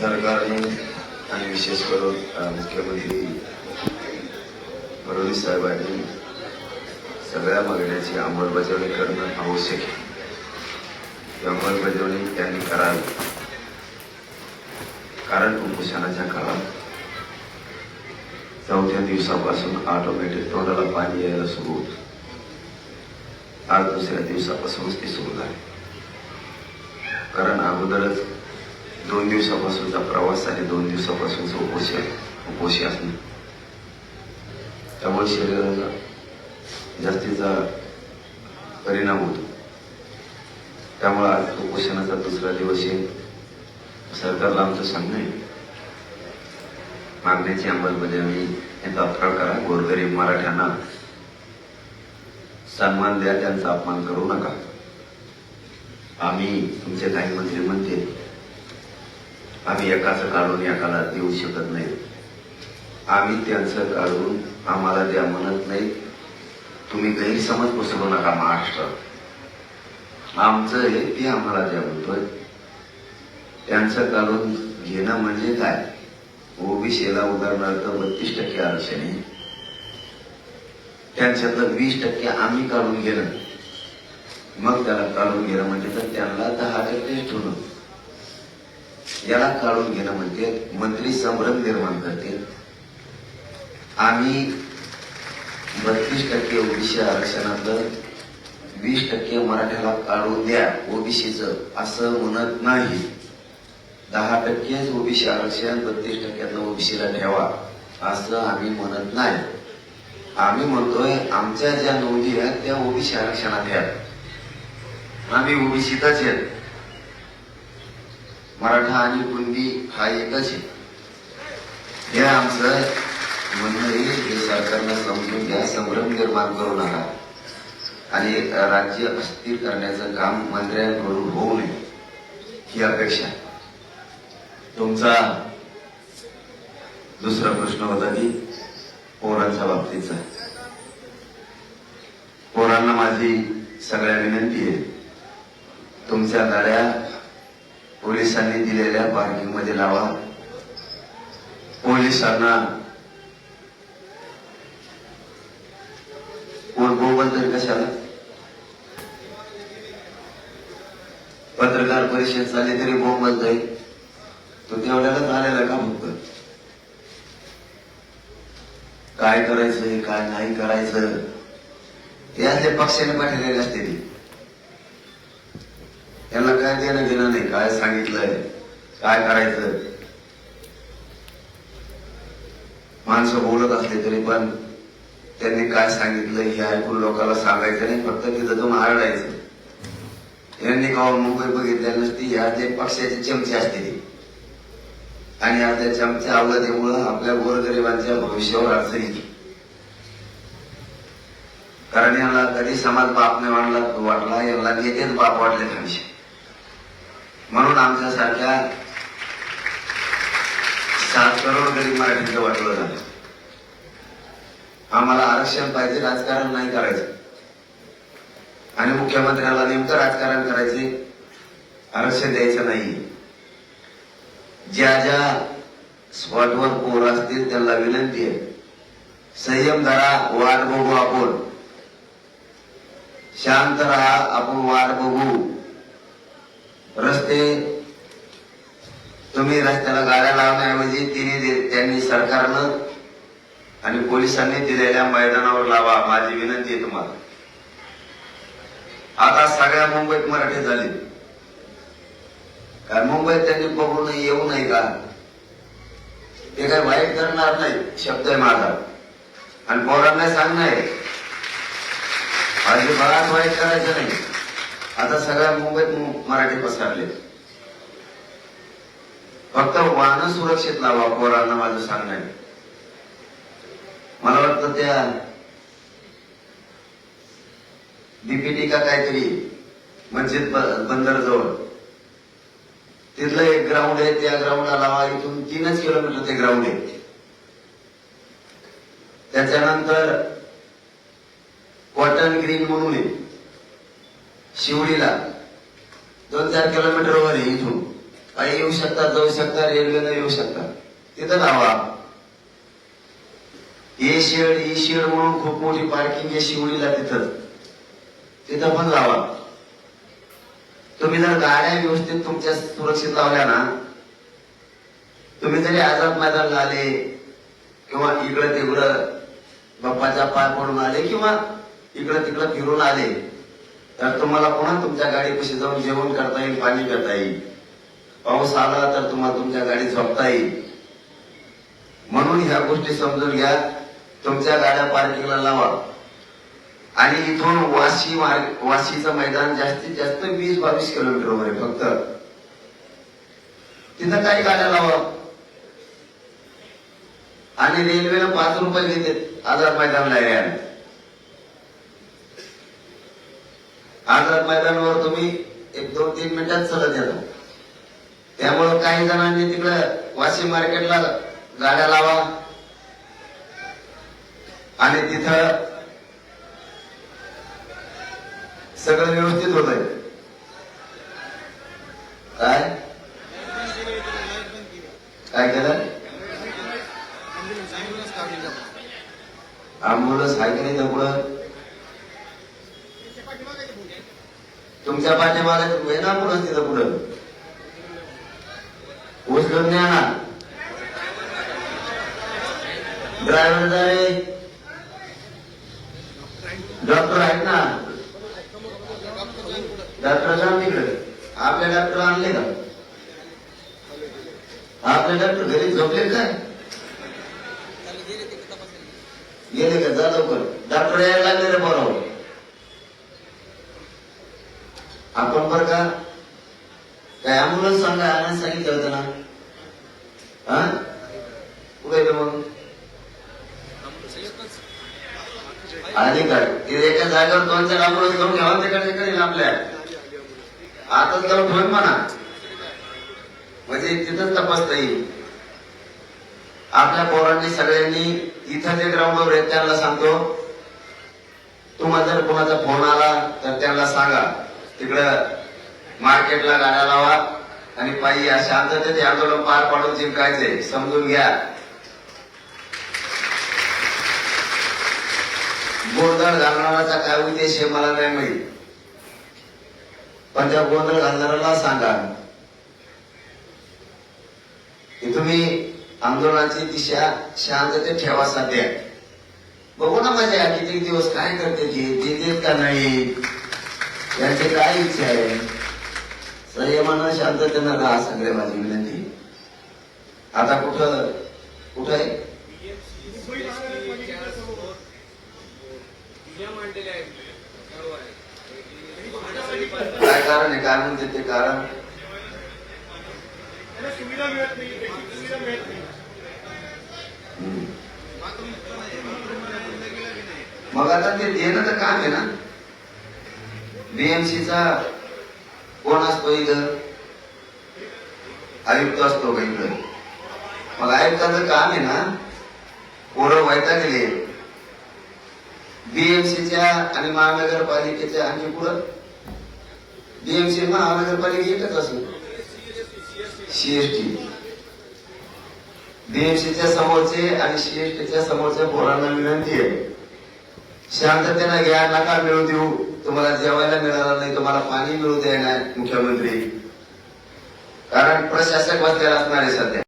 सरकारने आणि विशेष करून मुख्यमंत्री फडणवीस साहेबांनी सगळ्या मागण्याची अंमलबजावणी करणं आवश्यक आहे. ती अंमलबजावणी त्यांनी करावी. कारण कुपोषणाच्या काळात चौथ्या दिवसापासून ऑटोमॅटिक तोंडाला पाणी यायला सुरू होत. आज दुसऱ्या दिवसापासूनच ती सुरू झाले. कारण अगोदरच दोन दिवसापासूनचा प्रवास आणि दोन दिवसापासूनचं उपोषण उपोषी असणे त्यामुळे शरीराला जास्तीचा परिणाम होतो. त्यामुळे आज उपोषणाचा दुसरा दिवस येईल. सरकारला आमचं सांगणं आहे. मागण्याची अंमलबजावणी हे तात्काळ करा. गोरगरीब मराठ्यांना सन्मान द्या त्यांचा अपमान करू नका. आम्ही तुमचे काही मंत्री म्हणते आम्ही एकाचं काढून एकाला देऊ शकत नाही. आम्ही त्यांचं काढून आम्हाला द्या म्हणत नाही. तुम्ही गैरसमज बसवू नका महाराष्ट्रात आमचं हे ते आम्हाला द्या म्हणतोय. त्यांचं काढून घेणं म्हणजे काय? ओबीसीला उदाहरणार्थ बत्तीस टक्के आरक्षण आहे. त्यांच्यातलं वीस टक्के आम्ही काढून घेणं. मग त्याला काढून घेणं म्हणजे तर त्यांना दहा टक्केच ठेवणं. याला काढून घेणं म्हणजे मंत्री संभ्रम निर्माण करते आम्ही बत्तीस टक्के ओबीसी आरक्षणातलं वीस टक्के मराठ्याला काढून द्या ओबीसीचं असं म्हणत नाही. दहा टक्केच ओबीसी आरक्षण बत्तीस टक्क्यातलं ओबीसीला ठेवा असं आम्ही म्हणत नाही. आम्ही म्हणतोय आमच्या ज्या नोंदी आहेत त्या ओबीसी आरक्षणात आहेत. आम्ही ओबीसीतच आहेत. मराठा आणि कुणबी हा एकच आहे. हे आमचं म्हणणं हे सरकारनं समजून घ्या संभ्रम निर्माण करू नका. आणि राज्य अस्थिर करण्याचं काम मंत्र्यांकडून होऊ नये ही अपेक्षा. तुमचा दुसरा प्रश्न होता की पोरांच्या बाबतीचा पोरांना माझी सगळ्या विनंती आहे. तुमच्या गाड्या पोलिसांनी दिलेल्या पार्किंगमध्ये लावा. पोलिसांना कोण कशाला? पत्रकार परिषद झाली तरी बोंबल जाईल तो तेवढ्यालाच आलेला का फक्त काय करायचं काय नाही करायचं? ते असले पक्षाने पाठवलेले असते ती. त्यांना काय देणं घेणं नाही काय सांगितलंय काय करायचं माणसं बोलत असले तरी पण त्यांनी काय सांगितलं हे ऐकून लोकांना सांगायचं नाही फक्त तिथं जाऊन आरडायचं. यांनी का मुंबई बघितल्या नसती ह्या ते पक्षाचे चमचे असते. आणि या त्या चमच्या त्यामुळं आपल्या गोरगरिबांच्या भविष्यावर अडचण येते. कारण यांना कधी समाज बाप नाही वाटला वाटला यांना नेतेच बाप वाटले खायचे म्हणून आमच्यासारख्या सात करोड गरीब मराठीचं वाटलं झालं. आम्हाला आरक्षण पाहिजे राजकारण नाही करायचं. आणि मुख्यमंत्र्याला नेमकं राजकारण करायचे आरक्षण द्यायचं नाही. ज्या ज्या स्पॉटवर पोर असतील त्यांना विनंती आहे. संयम धरा वाट बघू आपण. शांत राहा आपण वाट बघू. ते तुम्ही रस्त्याला गाड्या लावण्याऐवजी तिने दे- त्यांनी सरकारनं आणि पोलिसांनी दिलेल्या मैदानावर लावा माझी विनंती आहे तुम्हाला. आता सगळ्या मुंबईत मराठी झाली. कारण मुंबईत त्यांनी पकडून येऊ नये का? ते काही वाईट करणार नाही शब्द आहे माझा. आणि पोरांना सांगणार आहे. अजिबात वाईट करायचं नाही. आता सगळ्या मुंबईत मराठी पसरले. फक्त वाहन सुरक्षित लावा पोरांना माझं सांगणं. आहे मला वाटतं त्या डीपीटी का काहीतरी मस्जिद ब- बंदर जवळ तिथलं एक ग्राउंड आहे त्या ग्राउंडला लावा इथून तीनच किलोमीटर ते ग्राउंड आहे. त्याच्यानंतर कॉटन ग्रीन म्हणून आहे. शिवडीला. दोन चार किलोमीटर वर इथून. पायी येऊ शकता जाऊ शकता रेल्वेनं येऊ शकता तिथं लावा ए शेड ई शेड म्हणून खूप मोठी पार्किंग आहे शिवडीला तिथं. तिथं पण लावा तुम्ही जर गाड्या व्यवस्थित तुमच्या सुरक्षित लावल्या ना तुम्ही जरी आझाद मैदानला आले किंवा इकडं तिकडं बाप्पाच्या पाय पडून आले किंवा इकडं तिकडं फिरून आले तर तुम्हाला पुन्हा तुमच्या गाडीपाशी जाऊन जेवण करता येईल पाणी करता येईल. पाऊस आला तर तुम्हाला तुमच्या गाडीत झोपता येईल. म्हणून ह्या गोष्टी समजून घ्या तुमच्या गाड्या पार्किंगला लावा. आणि इथून वाशी वाशीचं मैदान जास्तीत जास्त वीस बावीस किलोमीटरवर आहे फक्त. तिथं काही गाड्या लावा. आणि रेल्वेला पाच रुपये घेते आझाद मैदानला यायला आझाद मैदानावर तुम्ही एक दोन तीन मिनिटात चलत येता त्यामुळं काही जणांनी तिकडं वाशी मार्केटला गाड्या लावा. आणि तिथं सगळं व्यवस्थित होत आहे काय? काय केलं? अँब्युलन्स आहे की नाही तर तुमच्या पाठीमागे आहे ना पुढं तिथं पुढं. उचलून द्या ना. ड्रायव्हर जावे डॉक्टर आहेत ना. डॉक्टर जा तिकडे. आपल्या डॉक्टर आणले का? आपले डॉक्टर घरी झोपले काय गेले का? जा लवकर. डॉक्टर यायला लागले रे बरोबर आपण बर का? काय अँबुलन्स सांगा सांगितलं होतं ना? हा? कुठे मग? आणि काय एका जागेवर दोन चार अँब्युलन्स घ्यावा तिकडे करेल आपल्या. आताच त्याला ठेवून म्हणा. म्हणजे तिथंच तपासता येईल. आपल्या पोरांनी सगळ्यांनी इथं जे ग्राउंडवर आहेत त्यांना सांगतो. तुम्हाला जर कोणाचा फोन आला तर त्यांना सांगा. तिकडं मार्केटला गाड्या लावा आणि पायी या शांततेत आंदोलन पार पाडून जिंकायचे समजून घ्या. गोंधळ घालणाऱ्याचा काय उद्देश आहे मला नाही माहीत. पण त्या गोंधळ घालणाऱ्याला सांगा. की तुम्ही आंदोलनाची दिशा शांततेत ठेवा सध्या. बघू ना माझ्या किती दिवस काय करते ते देत का नाही? यांची काय इच्छा आहे? संयमानं शांततेनं राहा सगळे माझी विनंती. आता कुठं कुठं आहे? काय कारण आहे? काय म्हणते ते कारण? मग आता ते देणं तर काम आहे ना? बीएमसीचा कोण असतो इथं आयुक्त असतो का इथं मग आयुक्ताचं काम आहे ना पोरं व्हायचा गेले बीएमसीच्या आणि महानगरपालिकेच्या आणि पुढं बीएमसी महानगरपालिका एकच असेल. सीएसटी बीएमसीच्या समोरचे आणि सीएसटीच्या समोरच्या पोरांना विनंती आहे. शांततेनं घ्या नका मिळू देऊ. तुम्हाला जेवायला मिळालं नाही तुम्हाला पाणी मिळू द्या मुख्यमंत्री. कारण प्रशासक बसलेला असणार आहे सध्या.